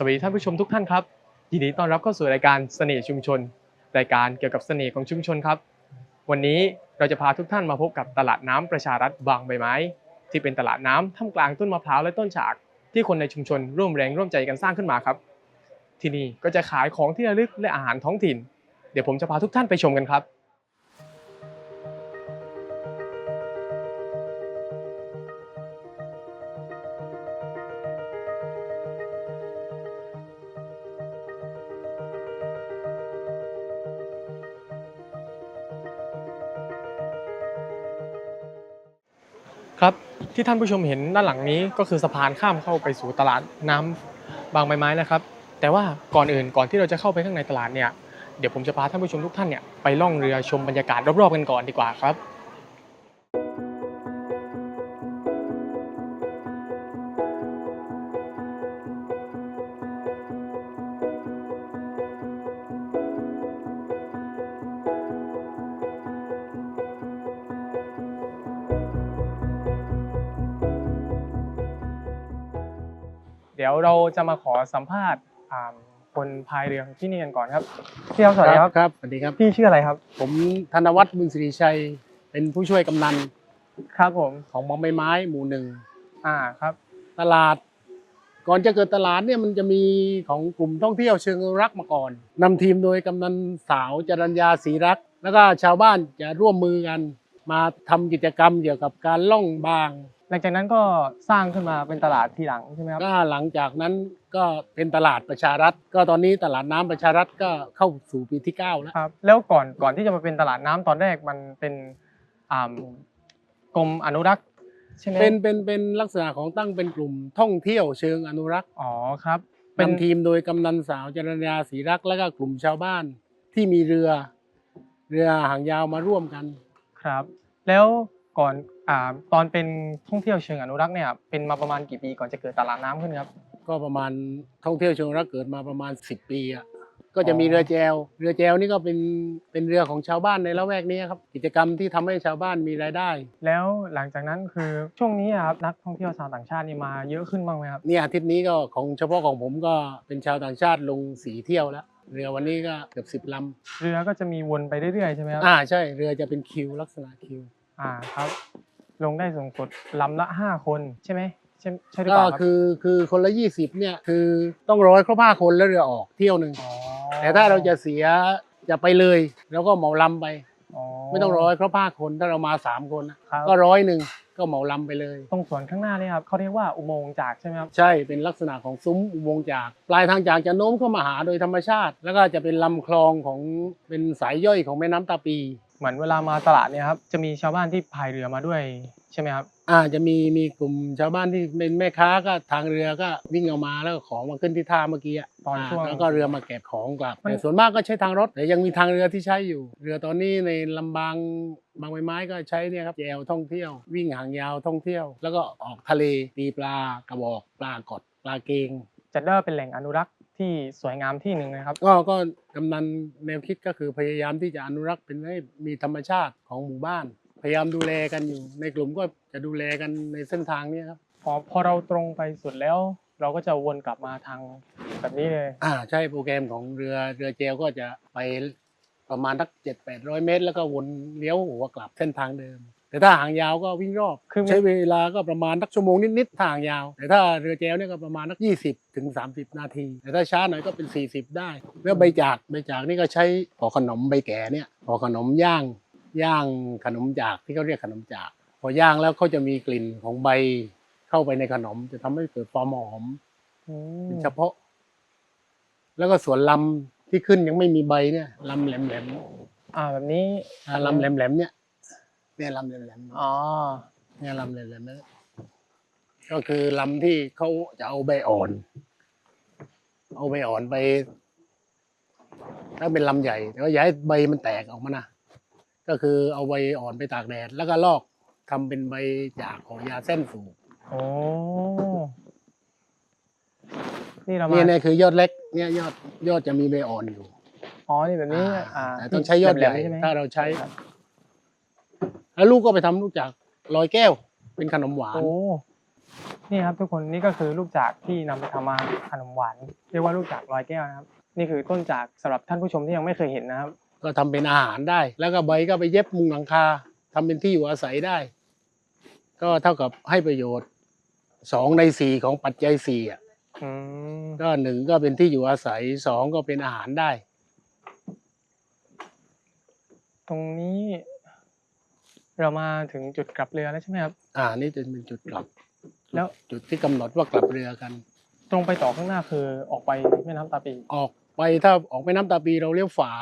สวัสดีท่านผู้ชมทุกท่านครับยินดีต้อนรับเข้าสู่รายการเสน่ห์ชุมชน รายการเกี่ยวกับเสน่ห์ของชุมชนครับ วันนี้เราจะพาทุกท่านมาพบกับตลาดน้ำประชารัฐบางใบไม้ ที่เป็นตลาดน้ำท่ามกลางต้นมะพร้าวและต้นฉาก ที่คนในชุมชนร่วมแรงร่วมใจกันสร้างขึ้นมาครับ ที่นี่ก็จะขายของที่ระลึกและอาหารท้องถิ่น เดี๋ยวผมจะพาทุกท่านไปชมกันครับ ที่ท่านผู้ชมเห็นด้านหลังนี้ก็คือสะพานข้ามเข้าไปสู่ตลาดน้ำบางใบไม้นะครับ แต่ว่าก่อนอื่นก่อนที่เราจะเข้าไปข้างในตลาดเนี่ยเดี๋ยวผมจะพาท่านผู้ชมทุกท่านเนี่ยไปล่องเรือชมบรรยากาศรอบๆกันก่อนดีกว่าครับ เดี๋ยวเราจะมาขอสัมภาษณ์อ่าคนพายเรือที่นี่กันก่อนครับพี่ครับสวัสดีครับครับสวัสดีครับ พี่ชื่ออะไรครับ ผมธนวัฒน์บุญสิริชัย เป็นผู้ช่วยกำนันครับผมของบางใบไม้หมู่หนึ่งอ่าครับ ตลาด ก่อนจะเกิดตลาดเนี่ยมันจะมีของกลุ่มท่องเที่ยวเชิงอนุรักษ์มาก่อนนำทีมโดยกำนันสาวจรัญญาศรีรักษ์แล้วก็ชาวบ้านจะร่วมมือกัน มาทำกิจกรรมเกี่ยวกับการล่องบาง หลังจากนั้นก็สร้างขึ้นมาเป็นตลาดทีหลังใช่ไหมครับก็หลังจากนั้นก็เป็นตลาดประชารัฐ ก็ตอนนี้ตลาดน้ำประชารัฐก็เข้าสู่ปีที่เก้าแล้วครับแล้วก่อนก่อนที่จะมาเป็นตลาดน้ำตอนแรกมันเป็นอ่ากรมอนุรักษ์ใช่ไหมเป็นเป็นเป็นลักษณะของตั้งเป็นกลุ่มท่องเที่ยวเชิงอนุรักษ์อ๋อครับเป็นทีมโดยกำนันสาวจรญญาศรีรักษ์และก็กลุ่มชาวบ้านที่มีเรือ เรือหางยาวมาร่วมกันครับ แล้วก่อนอ่าตอนเป็นท่องเที่ยวเชิงอนุรักษ์เนี่ยเป็นมาประมาณกี่ปีก่อนจะเกิดตลาดน้ำขึ้นครับก็ประมาณท่องเที่ยวเชิงอนุรักษ์เกิดมาประมาณ 10 ปีอะก็จะมีอ๋อเรือแจว เรือแจวนี่ก็เป็นเป็นเรือของชาวบ้านในละแวกนี้ครับ กิจกรรมที่ทำให้ชาวบ้านมีรายได้ แล้วหลังจากนั้นคือช่วงนี้อะครับนักท่องเที่ยวชาวต่างชาตินี่มาเยอะขึ้นบ้างไหมครับเนี่ยอาทิตย์นี้ก็ของเฉพาะของผมก็เป็นชาวต่างชาติลงสีเที่ยวแล้วเรือวันนี้ก็เกือบสิบลเรือก็จะมีวนไปเรื่อยๆใช่ไหมครับำอ่าใช่เรือจะเป็นคิวลักษณะคิวอ่าครับ ลงได้สูงสุดลำละห้าคนใช่ไหมใช่ใช่หรือก็เปล่าครับคือคือคนละยี่สิบเนี่ยคือต้องร้อยครบห้าคนแล้วเรือออกเที่ยวหนึ่งอ๋อแต่ถ้าเราจะเสียจะไปเลยเราก็เหมาลำไปอ๋อไม่ต้องร้อยครบห้าคนถ้าเรามาสามคนนะครับก็ร้อยหนึ่งก็เหมาลำไปเลย ตรงสวนข้างหน้านี่ครับเขาเรียกว่าอุโมงค์จากใช่ไหมครับใช่เป็นลักษณะของซุ้มอุโมงค์จาก ปลายทางจากจะโน้มเข้ามาหาโดยธรรมชาติ แล้วก็จะเป็นลำคลองของเป็นสายย่อยของแม่น้ำตาปี เหมือนเวลามาตลาดเนี่ยครับจะมีชาวบ้านที่พายเรือมาด้วยใช่ไหมครับ อ่าจะมีมีกลุ่มชาวบ้านที่เป็นแม่ค้าก็ทางเรือก็วิ่งเอามาแล้วก็ของมาขึ้นที่ท่าเมื่อกี้ะตอนช่วงาแล้วก็เรือมาเก็บของกลับมัน แต่ส่วนมากก็ใช้ทางรถแต่ยังมีทางเรือที่ใช้อยู่ เรือตอนนี้ในลำบางบางใบไม้ก็ใช้เนี่ยครับแจวท่องเที่ยว วิ่งหางยาวท่องเที่ยว แล้วก็ออกทะเลตีปลากระบอกปลากดปลาเกง จัดได้ว่าเป็นแหล่งอนุรักษ์ ที่สวยงามที่หนึ่งนะครับ ก็ก็กำนันแนวคิดก็คือพยายามที่จะอนุรักษ์เป็นให้มีธรรมชาติของหมู่บ้าน พยายามดูแลกันอยู่ ในกลุ่มก็จะดูแลกันในเส้นทางเนี้ครับพอพอเราตรงไปสุดแล้ว เราก็จะวนกลับมาทางแบบนี้เลย อ่าใช่โปรแกรมของเรือเรือเจลก็จะไปประมาณสักเจ็ดแปดร้อยเมตร แล้วก็วนเลี้ยวหัวกลับเส้นทางเดิม แต่ถ้าหางยาวก็วิ่งรอบคือมันใช้เวลาก็ประมาณสักชั่วโมงนิดๆทางยาว แต่ถ้าเรือเจลเนี่ยก็ประมาณสักยี่สิบถึงสามสิบนาที แต่ถ้าช้าหน่อยก็เป็นสี่สิบได้ แล้วใบจากใบจากนี่ก็ใช้ห่อขนมใบแก่เนี่ยห่อขนมย่างย่างขนมจากที่เขาเรียกขนมจาก พอย่างแล้วเขาจะมีกลิ่นของใบเข้าไปในขนม จะทำให้เกิดความหอมอืมเป็นเฉพาะ แล้วก็ส่วนลำที่ขึ้นยังไม่มีใบเนี่ยลำแหลมอ่าแบบนี้ๆอ่าลำแหลมๆเนี่ย เนี่ยลำแหลมอ๋อๆเนี่ยลำแหลมๆเนี่ยก็คือลำที่เขาจะเอาใบอ่อน เอาใบอ่อนไปถ้าเป็นลำใหญ่แต่ว่าอย่าให้ใบมันแตกออกมานะก็คือเอาใบอ่อนไปตากแดด แล้วก็ลอกทำเป็นใบจากของยาเส้นสูบโอ้นี่เรามาเนี่ยเนี่ยคือยอดเล็ก เนี่ยยอดยอดจะมีใบอ่อนอยู่ อ๋อ นี่แบบนี้ อ่าอ่าแต่ต้องใช้ยอดใหญ่แบบนี้ช่ไมถ้าเราใช้ แล้วลูกก็ไปทำลูกจากลอยแก้ว เป็นขนมหวานโอ้นี่ครับทุกคนนี่ก็คือลูกจากที่นำไปทำมาขนมหวานเรียกว่าลูกจากลอยแก้วนะครับ นี่คือต้นจากสำหรับท่านผู้ชมที่ยังไม่เคยเห็นนะครับ ก็ทำเป็นอาหารได้ แล้วก็ใบก็ไปเย็บมุงหลังคาทำเป็นที่อยู่อาศัยได้ ก็เท่ากับให้ประโยชน์สองในสี่ของปัจจัยสี่อะอืมก็หนึ่งก็เป็นที่อยู่อาศัยสองก็เป็นอาหารได้ ตรงนี้ เรามาถึงจุดกลับเรือแล้วใช่ไหมครับ อ่า นี่จะเป็นจุดกลับ แล้วจุดที่กำหนดว่ากลับเรือกัน ตรงไปต่อข้างหน้าคือออกไปแม่น้ำตาปีออกไปถ้าออกแม่น้ำตาปีเราเลี้ยวฝา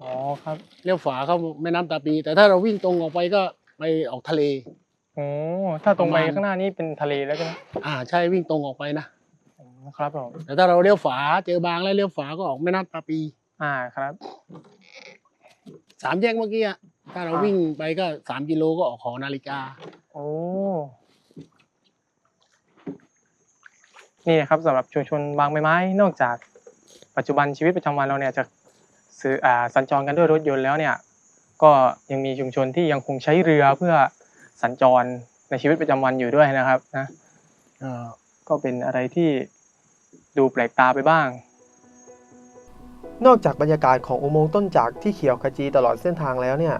อ๋อครับเลี้ยวฝาเข้าแม่น้ำตาปี แต่ถ้าเราวิ่งตรงออกไปก็ไปออกทะเล โอ้ถ้าตรงไปประมาณ ข้างหน้านี่เป็นทะเลแล้วใช่ไหมอ่า ใช่วิ่งตรงออกไปนะอืมครับผมแต่ถ้าเราเลี้ยวฝาเจอบางแล้วเลี้ยวฝาก็ออกแม่น้ำตาปี อ่าครับ สามแยกเมื่อกี้อะ ถ้าเราวิ่งไปก็สามกิโลก็ออกหอนาฬิกา โอ้นี่นะครับสำหรับชุมชนบางใบไม้ นอกจากปัจจุบันชีวิตประจำวันเราเนี่ยจะสื่ออ่าสัญจรกันด้วยรถยนต์แล้วเนี่ย ก็ยังมีชุมชนที่ยังคงใช้เรือเพื่อสัญจรในชีวิตประจำวันอยู่ด้วยนะครับนะเอ่อก็เป็นอะไรที่ดูแปลกตาไปบ้าง นอกจากบรรยากาศของอุโมงค์ต้นจากที่เขียวขจีตลอดเส้นทางแล้วเนี่ย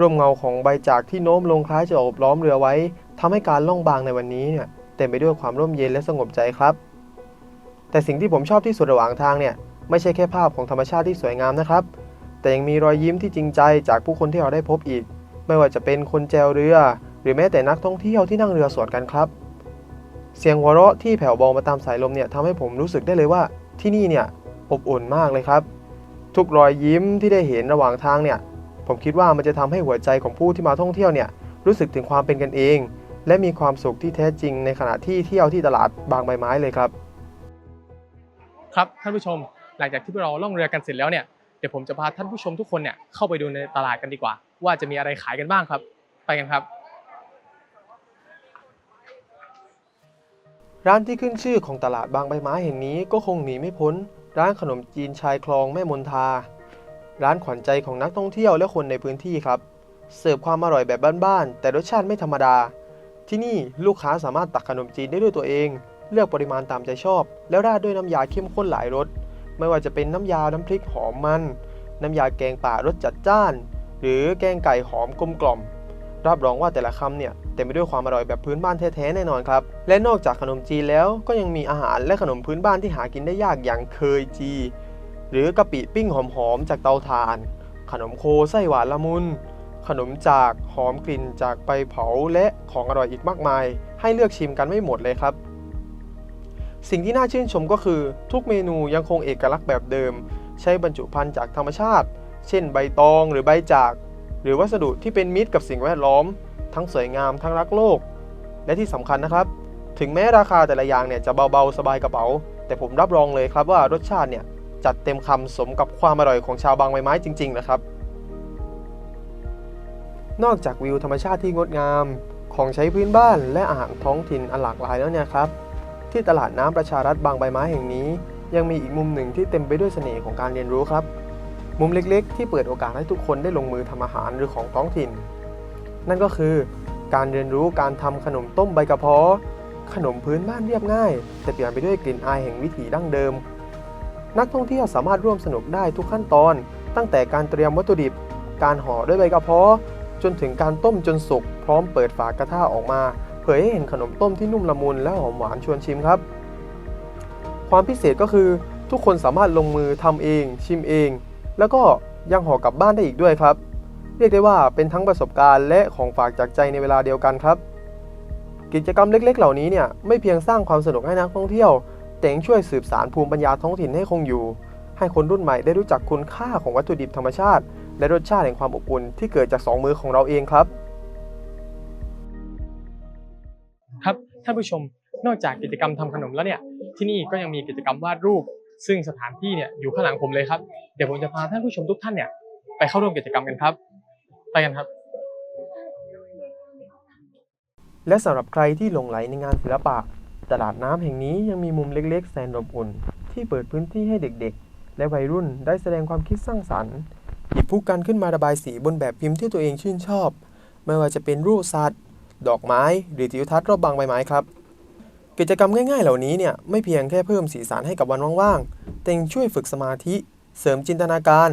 ร่มเงาของใบจากที่โน้มลงคล้ายจะโอบล้อมเรือไว้ทำให้การล่องบางในวันนี้เนี่ยเต็มไปด้วยความร่มเย็นและสงบใจครับ แต่สิ่งที่ผมชอบที่สุดระหว่างทางเนี่ยไม่ใช่แค่ภาพของธรรมชาติที่สวยงามนะครับ แต่ยังมีรอยยิ้มที่จริงใจจากผู้คนที่เราได้พบอีก ไม่ว่าจะเป็นคนแจวเรือ หรือแม้แต่นักท่องเที่ยวที่นั่งเรือสวนกันครับ เสียงหัวเราะที่แผ่วเบามาตามสายลมเนี่ยทำให้ผมรู้สึกได้เลยว่าที่นี่เนี่ยอบอุ่นมากเลยครับ ทุกรอยยิ้มที่ได้เห็นระหว่างทางเนี่ย ผมคิดว่ามันจะทำให้หัวใจของผู้ที่มาท่องเที่ยวเนี่ยรู้สึกถึงความเป็นกันเอง และมีความสุขที่แท้จริงในขณะที่เที่ยวที่ตลาดบางใบไม้เลยครับ ครับท่านผู้ชมหลังจากที่เราล่องเรือกันเสร็จแล้วเนี่ยเดี๋ยวผมจะพาท่านผู้ชมทุกคนเนี่ยเข้าไปดูในตลาดกันดีกว่า ว่าจะมีอะไรขายกันบ้างครับ ไปกันครับ ร้านที่ขึ้นชื่อของตลาดบางใบไม้แห่งนี้ก็คงหนีไม่พ้น ร้านขนมจีนชายคลองแม่มนทา ร้านขวัญใจของนักท่องเที่ยวและคนในพื้นที่ครับ เสิร์ฟความอร่อยแบบบ้านๆ แต่รสชาติไม่ธรรมดา ที่นี่ลูกค้าสามารถตักขนมจีนได้ด้วยตัวเอง เลือกปริมาณตามใจชอบ แล้วราดด้วยน้ำยาเข้มข้นหลายรส ไม่ว่าจะเป็นน้ำยา น้ำพริกหอมมัน น้ำยาแกงป่ารสจัดจ้าน หรือแกงไก่หอมกลมกล่อม รับรองว่าแต่ละคำเนี่ยเต็มไปด้วยความอร่อยแบบพื้นบ้านแท้ๆแน่นอนครับ และนอกจากขนมจีนแล้วก็ยังมีอาหารและขนมพื้นบ้านที่หากินได้ยากอย่างเคยจี หรือกะปิปิ้งหอมๆจากเตาถ่าน ขนมโคไส้หวานละมุน ขนมจากหอมกลิ่นจากใบเผาและของอร่อยอีกมากมาย ให้เลือกชิมกันไม่หมดเลยครับสิ่งที่น่าชื่นชมก็คือทุกเมนูยังคงเอกลักษณ์แบบเดิม ใช้บรรจุภัณฑ์จากธรรมชาติ เช่นใบตองหรือใบจาก หรือวัสดุที่เป็นมิตรกับสิ่งแวดล้อม ทั้งสวยงามทั้งรักโลก และที่สำคัญนะครับ ถึงแม้ราคาแต่ละอย่างเนี่ยจะเบาๆสบายกระเป๋า แต่ผมรับรองเลยครับว่ารสชาติเนี่ย จัดเต็มคำสมกับความอร่อยของชาวบางใบไม้จริง ๆ นะครับ นอกจากวิวธรรมชาติที่งดงาม ของใช้พื้นบ้านและอาหารท้องถิ่นอันหลากหลายแล้วเนี่ยครับ ที่ตลาดน้ำประชารัฐบางใบไม้แห่งนี้ ยังมีอีกมุมหนึ่งที่เต็มไปด้วยเสน่ห์ของการเรียนรู้ครับ มุมเล็กๆ ที่เปิดโอกาสให้ทุกคนได้ลงมือทำอาหารหรือของท้องถิ่น นั่นก็คือการเรียนรู้การทำขนมต้มใบกระเพาะขนมพื้นบ้านเรียบง่าย แต่เปลี่ยนไปด้วยกลิ่นอายแห่งวิถีดั้งเดิม นักท่องเที่ยวสามารถร่วมสนุกได้ทุกขั้นตอน ตั้งแต่การเตรียมวัตถุดิบ การห่อด้วยใบกระเพาะจนถึงการต้มจนสุก พร้อมเปิดฝากระทะออกมา เผยให้เห็นขนมต้มที่นุ่มละมุนและหอมหวานชวนชิมครับ ความพิเศษก็คือทุกคนสามารถลงมือทำเอง ชิมเอง แล้วก็ยังห่อกลับบ้านได้อีกด้วยครับ เรียกได้ว่าเป็นทั้งประสบการณ์และของฝากจากใจในเวลาเดียวกันครับ กิจกรรมเล็กๆ เหล่านี้เนี่ยไม่เพียงสร้างความสนุกให้นักท่องเที่ยว แต่ยังช่วยสืบสานภูมิปัญญาท้องถิ่นให้คงอยู่ ให้คนรุ่นใหม่ได้รู้จักคุณค่าของวัตถุดิบธรรมชาติ และรสชาติแห่งความอบอุ่นที่เกิดจากสองมือของเราเองครับ ครับท่านผู้ชมนอกจากกิจกรรมทำขนมแล้วเนี่ยที่นี่ก็ยังมีกิจกรรมวาดรูป ซึ่งสถานที่เนี่ยอยู่ข้างหลังผมเลยครับเดี๋ยวผมจะพาท่านผู้ชมทุกท่านเนี่ยไปเข้าร่วมกิจกรรมกันครับไปกันครับ และสำหรับใครที่หลงไหลในงานศิลปะ ตลาดน้ำแห่งนี้ยังมีมุมเล็กๆ แสนอบอุ่น ที่เปิดพื้นที่ให้เด็กๆ และวัยรุ่นได้แสดงความคิดสร้างสรรค์ หยิบผู้กันขึ้นมาระบายสีบนแบบพิมพ์ที่ตัวเองชื่นชอบ ไม่ว่าจะเป็นรูปสัตว์ ดอกไม้ หรือทิวทัศน์รอบบางใบไม้ครับ กิจกรรมง่ายๆ เหล่านี้เนี่ยไม่เพียงแค่เพิ่มสีสันให้กับวันว่างๆ แต่ยังช่วยฝึกสมาธิ เสริมจินตนาการ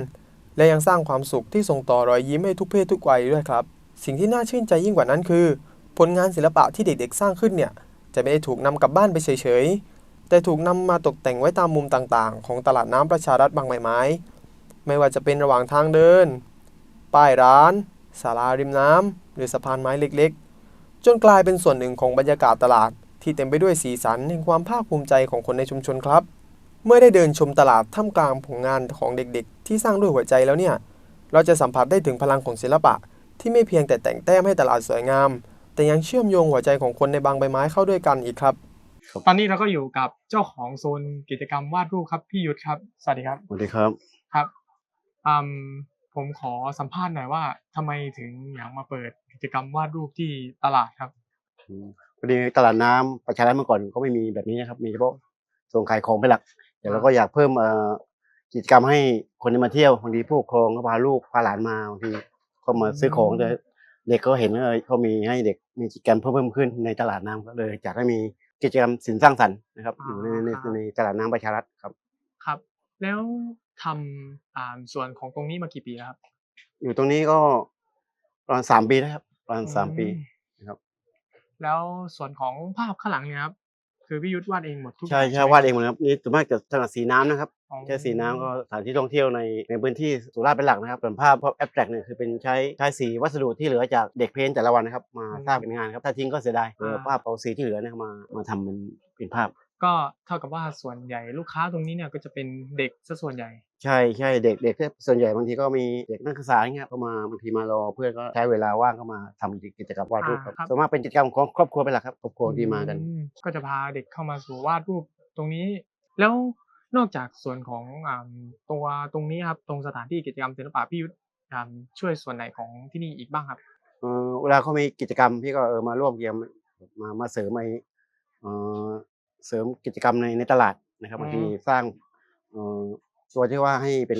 และยังสร้างความสุขที่ส่งต่อรอยยิ้มให้ทุกเพศทุกวัยด้วยครับ สิ่งที่น่าชื่นใจยิ่งกว่านั้นคือ ผลงานศิลปะที่เด็กๆ สร้างขึ้นเนี่ย จะไม่ได้ถูกนำกลับบ้านไปเฉยๆ แต่ถูกนำมาตกแต่งไว้ตามมุมต่างๆ ของตลาดน้ำประชารัฐบางใบไม้ ไม่ว่าจะเป็นระหว่างทางเดิน ป้ายร้านศาลาริมน้ำหรือสะพานไม้เล็กๆ จนกลายเป็นส่วนหนึ่งของบรรยากาศตลาดที่เต็มไปด้วยสีสันแห่งความภาคภูมิใจของคนในชุมชนครับ เมื่อได้เดินชมตลาดท่ามกลางผลงานของเด็กๆ ที่สร้างด้วยหัวใจแล้วเนี่ย เราจะสัมผัสได้ถึงพลังของศิลปะที่ไม่เพียงแต่แต่งแต้มให้ตลาดสวยงาม แต่ยังเชื่อมโยงหัวใจของคนในบางใบไม้เข้าด้วยกันอีกครับ ตอนนี้เราก็อยู่กับเจ้าของโซนกิจกรรมวาดรูปครับพี่ยุทธครับ สวัสดีครับ สวัสดีครับครับอืมผมขอสัมภาษณ์หน่อยว่าทำไมถึงอยากมาเปิดกิจกรรมวาดรูปที่ตลาดครับอืมพอดีตลาดน้ำประชารัฐเมื่อก่อนก็ไม่มีแบบนี้นะครับ มีเฉพาะส่งขายของเป็นหลักแต่เราก็อยากเพิ่มเอ่อกิจกรรมให้คนที่มาเที่ยวบางทีผู้ปกครองก็พาลูกพาหลานมาบางทีก็มาซื้อของอืมแต่ เด็กก็เห็นว่าเขามีให้เด็กมีกิจกรรมเพิ่มเพิ่มขึ้นในตลาดน้ำก็เลยอยากให้มีกิจกรรมสินสร้างสรรค์นะครับอยู่ในในในในตลาดน้ำประชารัฐครับ ครับ แล้วทำอ่าส่วนของตรงนี้มากี่ปีแล้วครับ อยู่ตรงนี้ก็ประมาณสามปีนะครับประมาณสามปีอืนะครับ แล้วส่วนของภาพข้างหลังเนี่ยครับ คือพี่ยุทธวาดเองหมดทุกใช่อย่งใช่ไหมวาดเองหมดครับนี่ส่วนมากจะถนัดสีน้ำนะครับอ๋อใช้สีน้ำก็สถานที่ท่องเที่ยวในในพื้นที่สุราษฎร์เป็นหลักนะครับส่วนภาพภาพแอบแตรกเนี่ยคือเป็นใช้ใช้สีวัสดุที่เหลือจากเด็กเพ้นท์แต่ละวันนะครับมาสร้างเป็นงานครับถ้าทิ้งก็เสียดายเออภาพเอาสีที่เหลือเนี่ยมามาทำเป็นเป็นภาพ ก็เท่ากับว่าส่วนใหญ่ลูกค้าตรงนี้เนี่ยก็จะเป็นเด็กซะส่วนใหญ่ ใช่ใช่เด็กเด็กส่วนใหญ่บางทีก็มีเด็กนักศึกษาอย่างเงี้ยก็มาบางทีมารอเพื่อนก็ใช้เวลาว่างก็มาทำกิจกรรมวาดรูปครับอ่าครับ ส่วนมากเป็นกิจกรรมของครอบครัวเป็นหลักครับครอบครัวที่มากัน อืก็จะพาเด็กเข้ามาสู่วาดรูปตรงนี้ แล้วนอกจากส่วนของอ่าตัวตรงนี้ครับตรงสถานที่กิจกรรมศิลปะพี่ยุทธอ่าช่วยส่วนไหนของที่นี่อีกบ้างครับ เออเวลาเขามีกิจกรรมพี่ก็เออมาร่วมเยี่ยมมามาเสริมไอเออเสริมกิจกรรมในในตลาดนะครับบางทีอืมสร้างเออ ตัวที่ว่าให้เป็น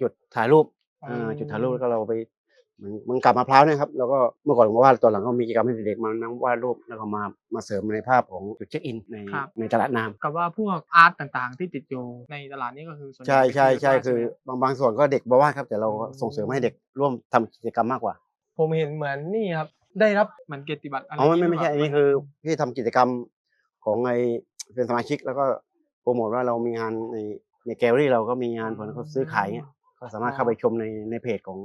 จุดถ่ายรูปเอออืมจุดถ่ายรูปแล้วก็เราไปเหมือนเหมันกลับมะพร้าวเนี่ยครับแล้วก็เมื่อก่อนผมวาดตอนหลังก็มีกิจกรรมให้เด็กๆมานั่งวาดรูปแล้วก็มามาเสริมในภาพของจุดเช็คอินในครับ ในตลาดน้ำกับว่าพวกอาร์ตต่างๆ ที่ติดอยู่ในตลาดนี้ก็คือส่วนใหญ่ใช่ใช่ใช่เป็นคือพี่ยุทธวาดใช่ไหมบางบางส่วนก็เด็กบอกว่าครับ แต่เราก็อืมส่งเสริมให้เด็กร่วมทำกิจกรรมมากกว่า ผมเห็นเหมือนนี่ครับ ได้รับเหมือนเกียรติบัตรอะไรอ๋อไม่ย่างไม่งี้ไม่ใช่หอันรืนี้เปคือล่าพี่ทำกิจกรรมของไอเป็นสมาชิกแล้วก็โปรโมทว่าเรามีงานใน ในแกลเลอรี่เราก็มีงานผลเขาซื้อขายเงี้ยก็สามารถเข้าไปชมในในเพจของ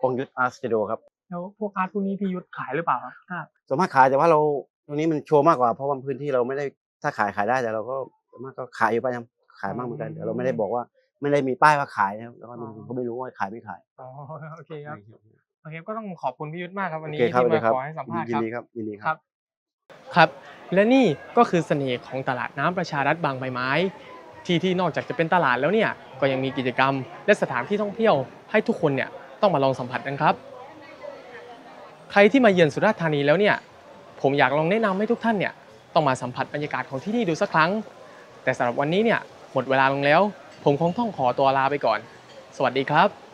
พงยุทธอาร์ตสตูดิโอครับแล้วพวกอาร์ตพวกนี้พี่ยุทธขายหรือเปล่าครับถ้าสามารถขายแต่ว่าเราตรงนี้มันโชว์มากกว่าเพราะว่าพื้นที่เราไม่ได้ถ้าขายขายได้แต่เราก็สามารถก็ขายอยู่ประจำขายมากเหมือนกันแต่เราไม่ได้บอกว่าไม่ได้มีป้ายว่าขายนะครับแล้วก็มันก็ไม่รู้ว่าขายไม่ขายอ๋อโอเคครับใช่ครับโอเคก็ต้องขอบคุณพี่ยุทธมากครับวันโอนี้เคครับที่สวัสดีมาครับขอให้สัมภาษณ์ยิคนรับดีครับยินดีคครัรับบครับ และนี่ก็คือเสน่ห์ของตลาดน้ำประชารัฐบางใบไม้ ที่ที่นอกจากจะเป็นตลาดแล้วเนี่ยก็ยังมีกิจกรรม และสถานที่ท่องเที่ยวให้ทุกคนเนี่ยต้องมาลองสัมผัสกันครับ ใครที่มาเยือนสุราษฎร์ธานีแล้วเนี่ยผมอยากลองแนะนำให้ทุกท่านเนี่ยต้องมาสัมผัสบรรยากาศของที่นี่ดูสักครั้ง แต่สำหรับวันนี้เนี่ยหมดเวลาลงแล้ว ผมคงต้องขอตัวลาไปก่อน สวัสดีครับ